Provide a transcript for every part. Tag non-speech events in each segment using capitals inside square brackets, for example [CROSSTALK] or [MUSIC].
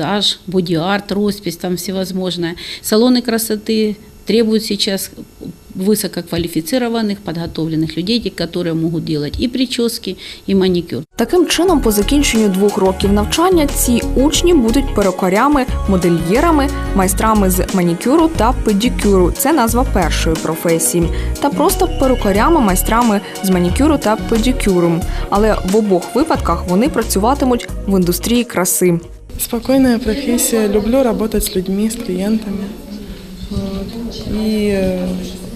Аж, боди-арт, роспись там всевозможная. Салоны красоты требуют сейчас высококвалифицированных, подготовленных людей, которые могут делать и прически, и маникюр. Таким чином, по закінченню двох років навчання, ці учні будуть перукарями, модельєрами, майстрами з манікюру та педикюру. Це назва першої професії, та просто перукарями, майстрами з манікюру та педикюру. Але в обох випадках вони працюватимуть в індустрії краси. Спокойная профессия. Люблю работать с людьми, с клиентами. Вот. И э,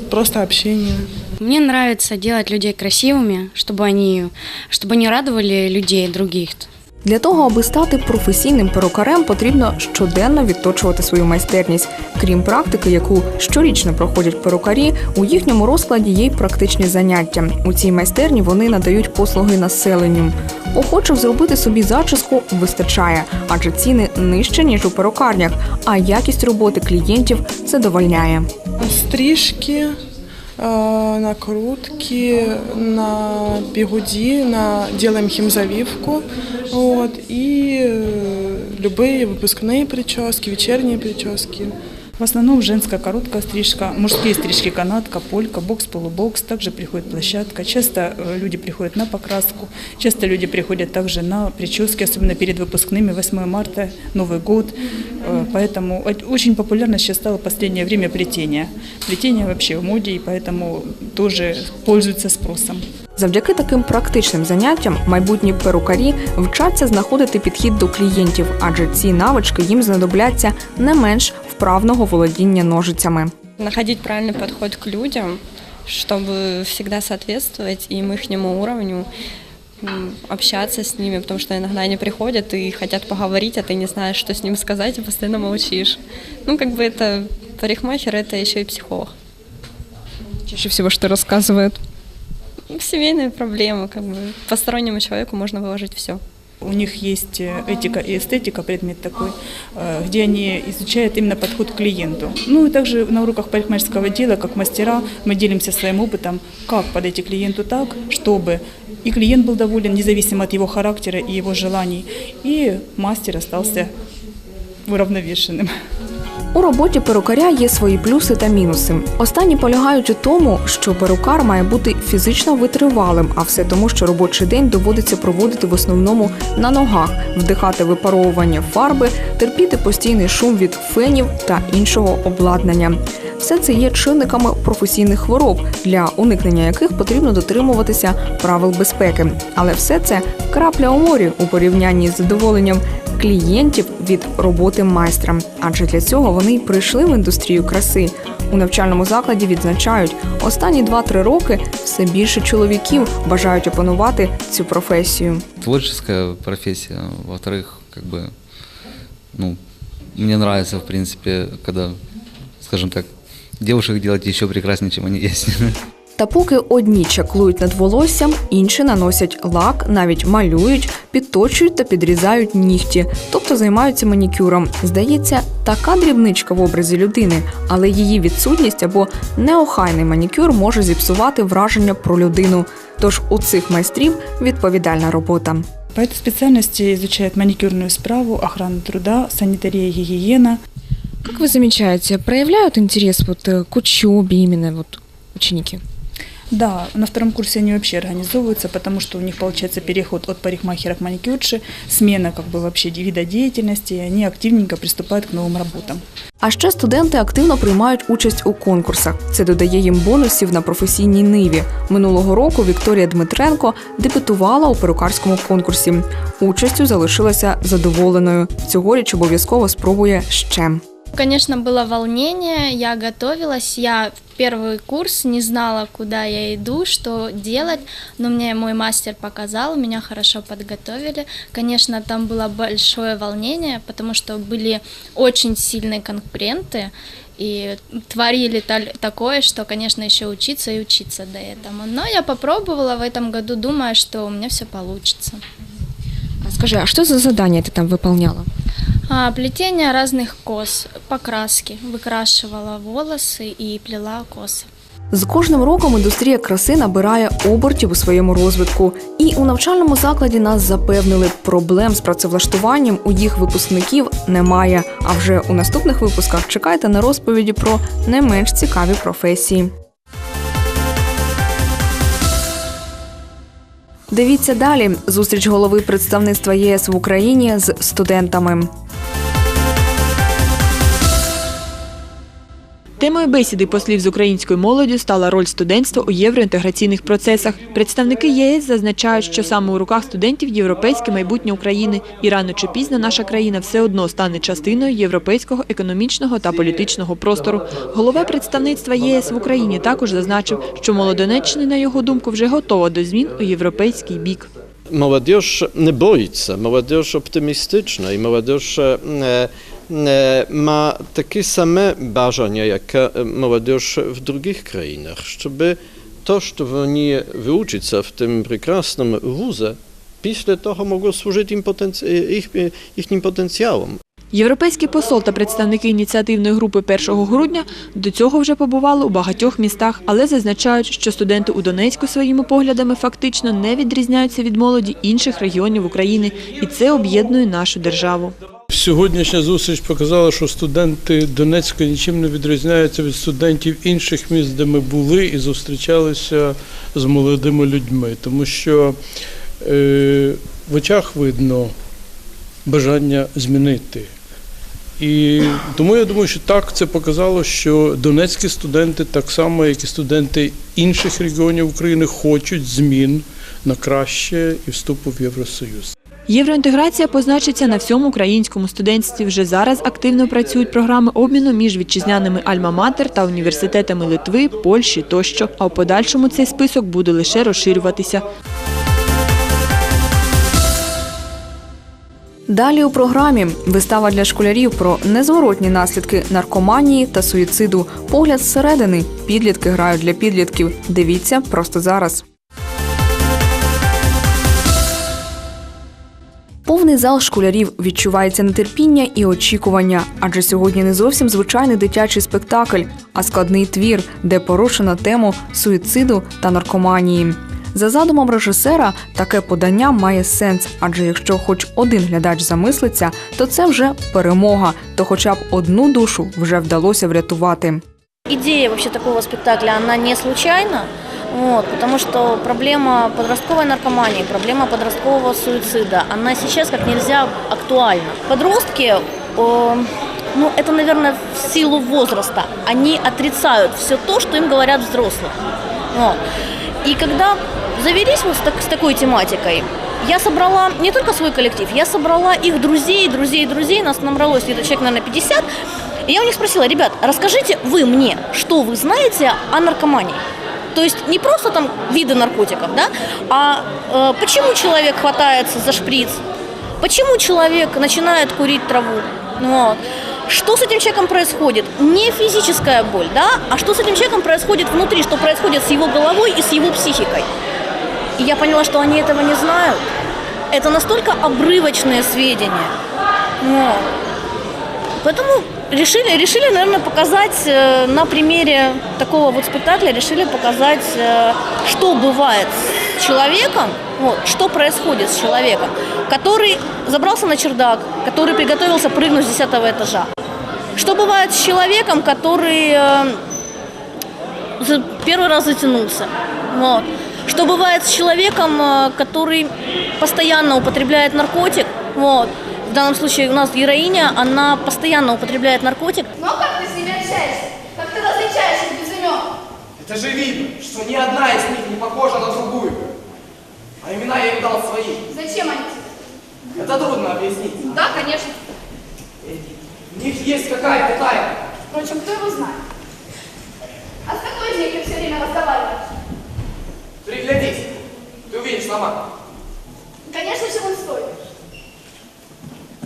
просто общение. Мне нравится делать людей красивыми, чтобы они, чтобы они радовали людей других. Для того, аби стати професійним перукарем, потрібно щоденно відточувати свою майстерність. Крім практики, яку щорічно проходять перукарі, у їхньому розкладі є й практичні заняття. У цій майстерні вони надають послуги населенню. Охочих зробити собі зачіску вистачає, адже ціни нижче ніж у перукарнях, а якість роботи клієнтів задовольняє. Стрижки, накрутки, на бигуди, на делаем химзавивку. Вот, и э, любые выпускные прически, вечерние прически. В основном женская короткая стрижка, мужские стрижки канатка, полька, бокс, полубокс. Также приходит площадка. Часто э, люди приходят на покраску, часто люди приходят также на прически, особенно перед выпускными, 8 марта, Новый год. Э, Поэтому о- очень популярно сейчас стало в последнее время плетение. Плетение вообще в моде, и поэтому тоже пользуется спросом. Завдяки таким практичним заняттям майбутні перукарі вчаться знаходити підхід до клієнтів, адже ці навички їм знадобляться не менш вправного володіння ножицями. находить правильный подход к людям, чтобы всегда соответствовать им их уровню, м, общаться с ними, потому что иногда они приходят и хотят поговорить, а ты не знаешь, что с ним сказать, и постоянно молчишь. Ну, как бы это парикмахер, это еще и психолог. Чаще всего что рассказывают? Ну, Семейные проблемы, как бы постороннему человеку можно выложить все. У них есть э, этика и эстетика, предмет такой, э, где они изучают именно подход к клиенту. Ну и также на уроках парикмахерского дела, как мастера, мы делимся своим опытом, как подойти клиенту так, чтобы и клиент был доволен, независимо от его характера и его желаний, и мастер остался уравновешенным. У роботі перукаря є свої плюси та мінуси. Останні полягають у тому, що перукар має бути фізично витривалим, а все тому, що робочий день доводиться проводити в основному на ногах, вдихати випаровування фарби, терпіти постійний шум від фенів та іншого обладнання. Все це є чинниками професійних хвороб, для уникнення яких потрібно дотримуватися правил безпеки. Але все це крапля у морі у порівнянні з задоволенням клієнтів від роботи майстра. Адже для цього вони й прийшли в індустрію краси. У навчальному закладі відзначають, останні 2-3 роки все більше чоловіків бажають опанувати цю професію. творческая профессия. Во-вторых, как бы, ну, мне нравится, в принципе, когда, скажем так, девушек делать еще прекраснее, чем они есть. [LAUGHS] Та поки одні чаклують над волоссям, інші наносять лак, навіть малюють, підточують та підрізають нігті, тобто займаються манікюром. Здається, така дрібничка в образі людини, але її відсутність або неохайний манікюр може зіпсувати враження про людину. Тож у цих майстрів відповідальна робота. По этой специальности изучают маникюрную справу, охрану труда, санитария, гигиена. Как вы замечаете, проявляют интерес вот э, к учебе именно вот ученики? Да, на втором курсе они вообще организовываются, потому что у них получается переход от парикмахера к маникюрше, смена как бы вообще вида деятельности, и они активненько приступают к новым работам. А ще студенти активно приймають участь у конкурсах. Це додає їм бонусів на професійній ниві. Минулого року Вікторія Дмитренко дебютувала у перукарському конкурсі. Участю залишилася задоволеною. Цьогоріч обов'язково спробує ще. Конечно, было волнение, я готовилась, я в первый курс не знала, куда я иду, что делать, но мне мой мастер показал, меня хорошо подготовили. Конечно, там было большое волнение, потому что были очень сильные конкуренты и творили такое, что, конечно, еще учиться и учиться до этого. Но я попробовала в этом году, думая, что у меня все получится. А скажи, а что за задание ты там выполняла? А, плетение разных кос, покраски, выкрашивала волосы и плела косы. З кожним роком індустрія краси набирає обертів у своєму розвитку, і у навчальному закладі нас запевнили, проблем з працевлаштуванням у їх випускників немає. А вже у наступних випусках чекайте на розповіді про не менш цікаві професії. Дивіться далі зустріч голови представництва ЄС в Україні з студентами. Темою бесіди послів з українською молоддю стала роль студентства у євроінтеграційних процесах. Представники ЄС зазначають, що саме у руках студентів європейське майбутнє України, і рано чи пізно наша країна все одно стане частиною європейського економічного та політичного простору. Голова представництва єС в Україні також зазначив, що Молодонеччина, на його думку, вже готова до змін у європейський бік. Молодіж не боїться, молодіж оптимістична і молодіж е, ma takie same бажання, як е, молодіж в інших країнах, щоб то, що вони вивчаться в тим прекрасному вузі, після того могло служити їм їх, їхнім потенціалом. Європейський посол та представники ініціативної групи 1 грудня до цього вже побували у багатьох містах, але зазначають, що студенти у Донецьку своїми поглядами фактично не відрізняються від молоді інших регіонів України, і це об'єднує нашу державу. Сьогоднішня зустріч показала, що студенти Донецька нічим не відрізняються від студентів інших міст, де ми були і зустрічалися з молодими людьми, тому що е, в очах видно бажання змінити. І тому я думаю, що так це показало, що донецькі студенти, так само як і студенти інших регіонів України, хочуть змін на краще і вступу в Євросоюз. Євроінтеграція позначиться на всьому українському студентстві. Вже зараз активно працюють програми обміну між вітчизняними Альма-Матер та університетами Литви, Польщі тощо. А в подальшому цей список буде лише розширюватися. Далі у програмі вистава для школярів про незворотні наслідки наркоманії та суїциду. Погляд зсередини. Підлітки грають для підлітків. Дивіться просто зараз. Повний зал школярів відчувається нетерпіння і очікування, адже сьогодні не зовсім звичайний дитячий спектакль, а складний твір, де порушено тему суїциду та наркоманії. За задумом режисера, таке подання має сенс, адже якщо хоч один глядач замислиться, то це вже перемога, то хоча б одну душу вже вдалося врятувати. Вообще такого спектакля, она не случайна, вот, потому что проблема подростковой наркомании, проблема подросткового суицида, она сейчас как нельзя актуальна. Подростки, э, ну это, наверное, в силу возраста, они отрицают все то, что им говорят взрослые. Вот. И когда завелись вот с, так- с такой тематикой, я собрала не только свой коллектив, я собрала их друзей, друзей, друзей, нас набралось где-то человек, наверное, 50. И я у них спросила, ребят, расскажите вы мне, что вы знаете о наркомании? То есть не просто там виды наркотиков, да, а э, почему человек хватается за шприц, почему человек начинает курить траву, вот. Что с этим человеком происходит? Не физическая боль, да, а что с этим человеком происходит внутри, что происходит с его головой и с его психикой. И я поняла, что они этого не знают. Это настолько обрывочные сведения. Вот. Поэтому решили, решили, наверное, показать э, на примере такого вот спектакля, решили показать, э, что бывает с человеком, вот, что происходит с человеком, который забрался на чердак, который приготовился прыгнуть с 10 этажа. Что бывает с человеком, который э, первый раз затянулся. Вот. Что бывает с человеком, который постоянно употребляет наркотик. Вот. В данном случае у нас героиня, она постоянно употребляет наркотик. Ну а как ты с ними общаешься? Как ты различаешь их без имен? Это же видно, что ни одна из них не похожа на другую. А имена я им дал свои. Зачем они тебе? Это трудно объяснить. Да, конечно. В них есть какая-то тайна. Впрочем, кто его знает? А с какой из них ты все время разговариваешь? Приглядись, ты увидишь сама. Конечно же, он стоит.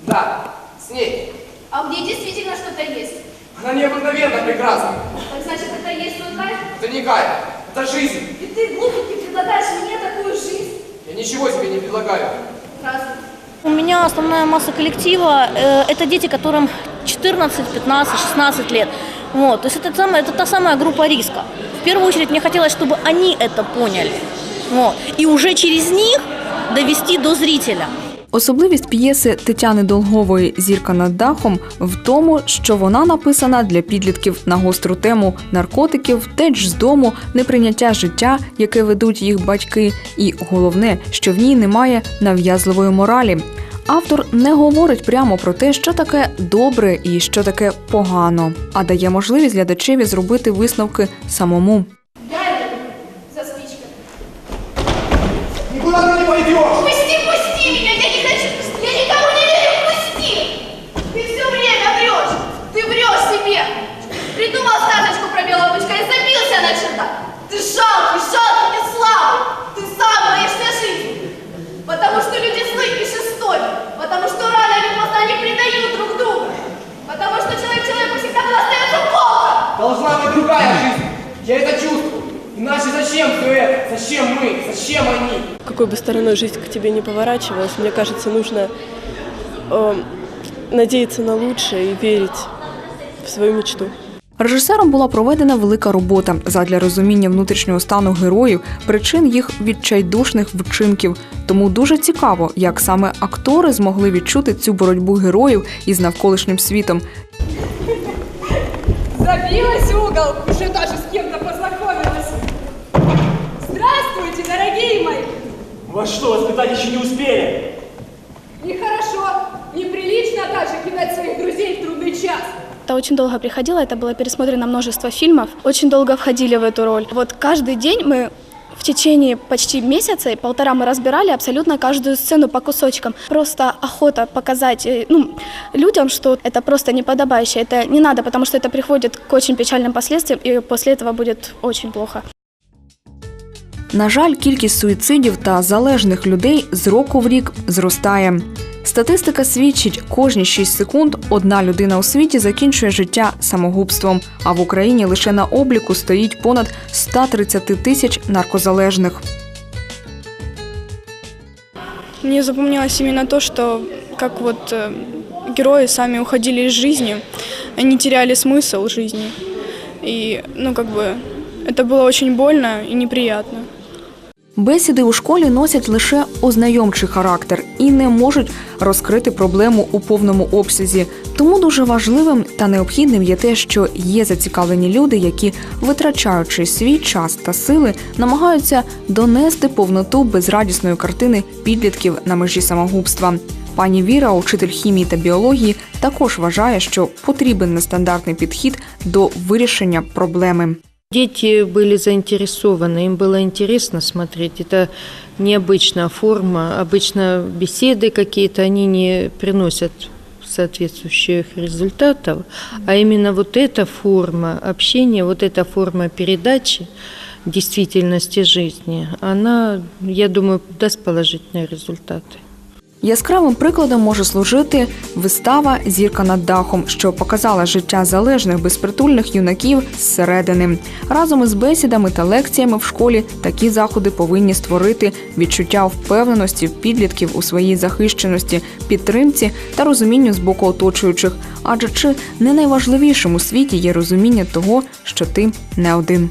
Да, с ней. А в ней действительно что-то есть. Она необыкновенно прекрасна. Так значит, это и есть твой кайф? Это не кайф, это жизнь. И ты, глупенький, предлагаешь мне такую жизнь? Я ничего тебе не предлагаю. Разве? У меня основная масса коллектива э, это дети, которым 14, 15, 16 лет. Вот, то есть это, самая, это та самая группа риска. в первую очередь мне хотелось, чтобы они это поняли. Вот. И уже через них довести до зрителя. Особливість п'єси Тетяни Долгової Зірка над дахом в тому, що вона написана для підлітків на гостру тему наркотиків, втеч з дому, неприйняття життя, яке ведуть їх батьки, і головне, що в ній немає нав'язливої моралі. Автор не говорить прямо про те, що таке добре і що таке погано, а дає можливість глядачеві зробити висновки самому. Гарри, за спичкой. Никуда ты не пойдешь! Пусти, пусти меня, и забился на чердак! Ты жалкий, жалкий и слабый! Ты сам боишься жизни! Потому что люди злые и жестоки! Потому что рано или поздно они предают друг друга! Потому что человек человеку всегда остается волком! Должна быть другая жизнь. Я это чувствую. Иначе зачем все это? Зачем мы? Зачем они? какой бы стороной жизнь к тебе не поворачивалась, мне кажется, нужно э, надеяться на лучшее и верить в свою мечту. Режисером була проведена велика робота задля розуміння внутрішнього стану героїв, причин їх відчайдушних вчинків. Тому дуже цікаво, як саме актори змогли відчути цю боротьбу героїв із навколишнім світом. Забилась угол, уже даже с кем-то познакомилась. Здравствуйте, дорогие мои! Вас что, воспитать еще не успели? Нехорошо, Это очень долго приходило, это было пересмотрено множество фильмов, очень долго входили в эту роль. Вот каждый день мы в течение почти месяца и полтора мы разбирали абсолютно каждую сцену по кусочкам. Просто охота показать э, ну, людям, что это просто неподобающе. Это не надо, потому что это приводит к очень печальным последствиям, и после этого будет очень плохо. На жаль, кількість суїцидів та залежних людей з року в рік зростає. Статистика свідчить, кожні 6 секунд одна людина у світі закінчує життя самогубством. А в Україні лише на обліку стоїть понад 130 тисяч наркозалежних. Мне запомнилось именно то, что как вот э, герои сами уходили из жизни, они теряли смысл жизни. И, ну, как бы, это было очень больно и неприятно. Бесіди у школі носять лише ознайомчий характер і не можуть розкрити проблему у повному обсязі. Тому дуже важливим та необхідним є те, що є зацікавлені люди, які, витрачаючи свій час та сили, намагаються донести повноту безрадісної картини підлітків на межі самогубства. Пані Віра, учитель хімії та біології, також вважає, що потрібен нестандартний підхід до вирішення проблеми. Дети были заинтересованы, им было интересно смотреть. Это необычная форма. Обычно беседы какие-то, они не приносят соответствующих результатов, а именно вот эта форма общения, вот эта форма передачи действительности жизни, она, я думаю, даст положительные результаты. Яскравим прикладом може служити вистава Зірка над дахом, що показала життя залежних безпритульних юнаків зсередини. Разом із бесідами та лекціями в школі такі заходи повинні створити відчуття впевненості підлітків у своїй захищеності, підтримці та розумінню з боку оточуючих. Адже чи не найважливішим у світі є розуміння того, що ти не один.